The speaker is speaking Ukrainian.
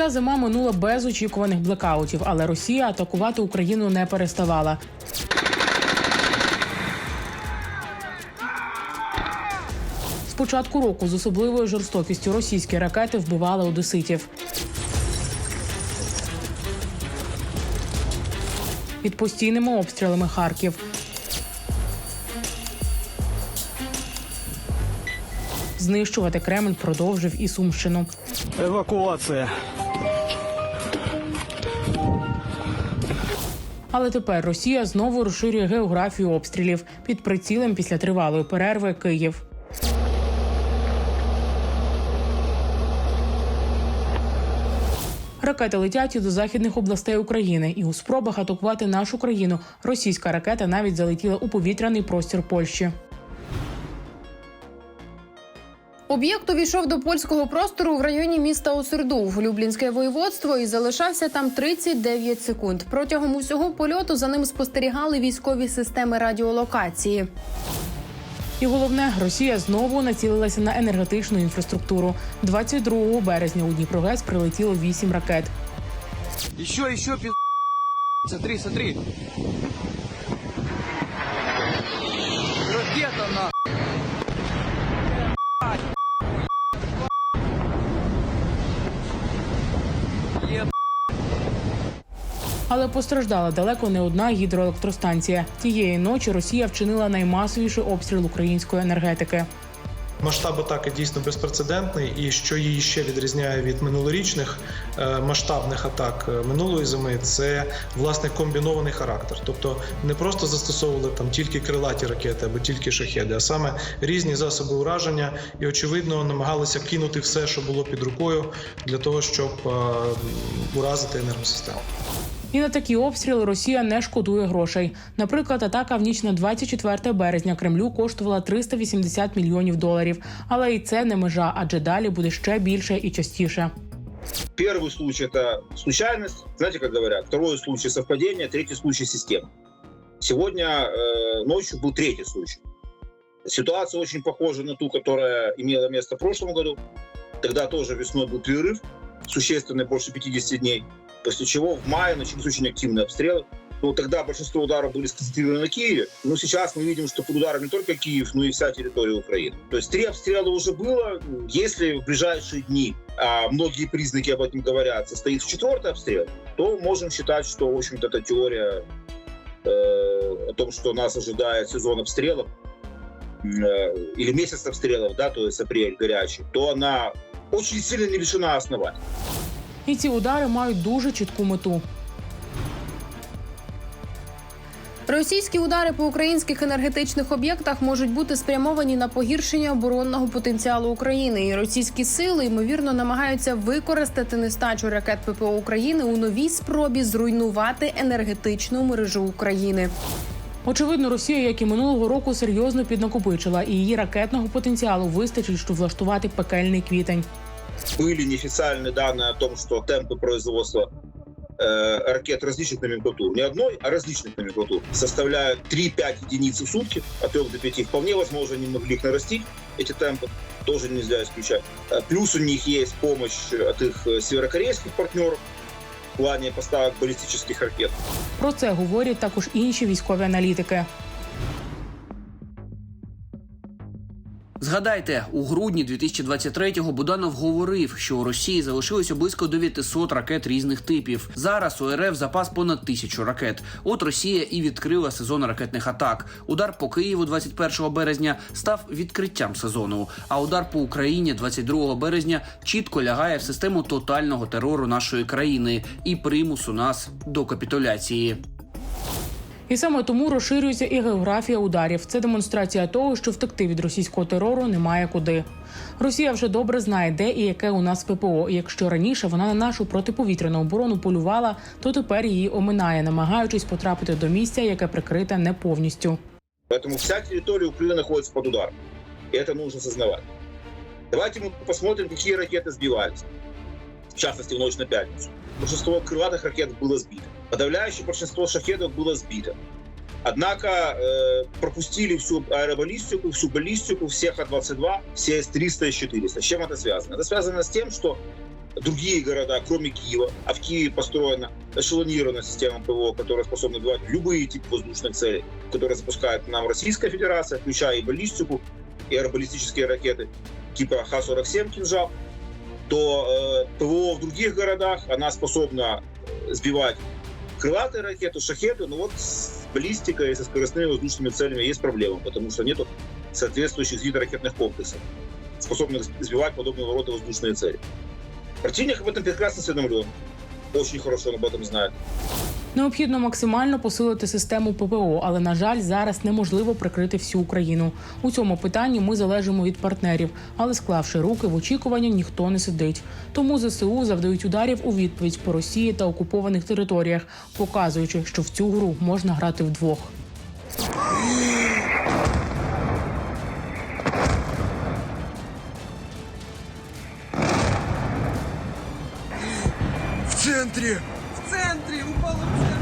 Ця зима минула без очікуваних блекаутів, але Росія атакувати Україну не переставала. З початку року з особливою жорстокістю російські ракети вбивали одеситів. Під постійними обстрілами Харків. Знищувати Кремль продовжив і Сумщину. Евакуація. Але тепер Росія знову розширює географію обстрілів під прицілем після тривалої перерви Київ. Ракети летять і до західних областей України, і у спробах атакувати нашу країну російська ракета навіть залетіла у повітряний простір Польщі. Об'єкт увійшов до польського простору в районі міста Осердув, Люблінське воєводство, і залишався там 39 секунд. Протягом усього польоту за ним спостерігали військові системи радіолокації. І головне, Росія знову націлилася на енергетичну інфраструктуру. 22 березня у Дніпрогес прилетіло 8 ракет. Еще, еще пиз... Смотри, смотри. Ракета на. Але постраждала далеко не одна гідроелектростанція. Тієї ночі Росія вчинила наймасовіший обстріл української енергетики. Масштаб атаки дійсно безпрецедентний, і що її ще відрізняє від минулорічних е, масштабних атак е, минулої зими, це власне комбінований характер. Тобто не просто застосовували там тільки крилаті ракети або тільки шахеди, а саме різні засоби ураження, і очевидно намагалися кинути все, що було під рукою, для того, щоб е, уразити енергосистему. І на такі обстріли Росія не шкодує грошей. Наприклад, атака в ніч на 24 березня Кремлю коштувала 380 мільйонів доларів. Але і це не межа, адже далі буде ще більше і частіше. Первый случай это случайность, знаете, как говорят. Второй случай совпадение, третий случай система. Сегодня э, ночью был третий случай. Ситуация очень похожа на ту, которая имела место в прошлом году. Тогда тоже весной был перерыв, существенный, больше 50 дней. После чего в мае начались очень активные обстрелы. Ну, тогда большинство ударов были сконцентрированы на Киеве. Но сейчас мы видим, что под ударом не только Киев, но и вся территория Украины. То есть три обстрела уже было. Если в ближайшие дни, а многие признаки об этом говорят, состоит в четвертый обстрел, то можем считать, что, в общем-то, эта теория э, о том, что нас ожидает сезон обстрелов, э, или месяц обстрелов, да, то есть апрель горячий, то она очень сильно не лишена оснований. І ці удари мають дуже чітку мету. Російські удари по українських енергетичних об'єктах можуть бути спрямовані на погіршення оборонного потенціалу України. І російські сили ймовірно намагаються використати нестачу ракет ППО України у новій спробі зруйнувати енергетичну мережу України. Очевидно, Росія, як і минулого року, серйозно піднакопичила, і її ракетного потенціалу вистачить, щоб влаштувати пекельний квітень были неофициальные данные о том, что темпы производства э, ракет различных номенклатур, не одной, а различных номенклатур, составляют 3-5 единиц в сутки, от 3 до 5. Вполне возможно, они могли их нарастить, эти темпы, тоже нельзя исключать. Э, Плюс у них есть помощь от их э, северокорейских партнеров в плане поставок баллистических ракет. Про це говорять також інші військові аналітики. Згадайте, у грудні 2023-го Буданов говорив, що у Росії залишилося близько 900 ракет різних типів. Зараз у РФ запас понад тисячу ракет. От Росія і відкрила сезон ракетних атак. Удар по Києву 21 березня став відкриттям сезону. А удар по Україні 22 березня чітко лягає в систему тотального терору нашої країни і примусу нас до капітуляції. І саме тому розширюється і географія ударів. Це демонстрація того, що втекти від російського терору немає куди. Росія вже добре знає, де і яке у нас ППО. І якщо раніше вона на нашу протиповітряну оборону полювала, то тепер її оминає, намагаючись потрапити до місця, яке прикрите не повністю. Поэтому вся территория Украины находится под ударом. И это нужно осознавать. Давайте мы посмотрим, какие ракеты сбивались. Частности, в ночь на пятницу. Большинство крылатых ракет было сбито. Подавляющее большинство шахедов было сбито. Однако э, пропустили всю аэробаллистику, всю баллистику, всех А-22, все С-300 и С-400. С чем это связано? Это связано с тем, что другие города, кроме Киева. А в Киеве построена эшелонированная система ПВО, которая способна отбивать любые типы воздушных целей, которые запускает нам Российская Федерация, включая и баллистику, и аэробаллистические ракеты типа Х-47 «Кинжал», то э, ПВО в других городах, она способна э, сбивать крылатые ракеты, шахеты, но вот с баллистикой и со скоростными воздушными целями есть проблема, потому что нет соответствующих зенитно-ракетных комплексов, способных сбивать подобного рода воздушные цели. Противник об этом прекрасно осведомлен. Очень хорошо он об этом знает. Необхідно максимально посилити систему ППО, але на жаль, зараз неможливо прикрити всю Україну. У цьому питанні ми залежимо від партнерів, але склавши руки в очікуванні, ніхто не сидить. Тому ЗСУ завдають ударів у відповідь по Росії та окупованих територіях, показуючи, що в цю гру можна грати вдвох. В центре! В у центре.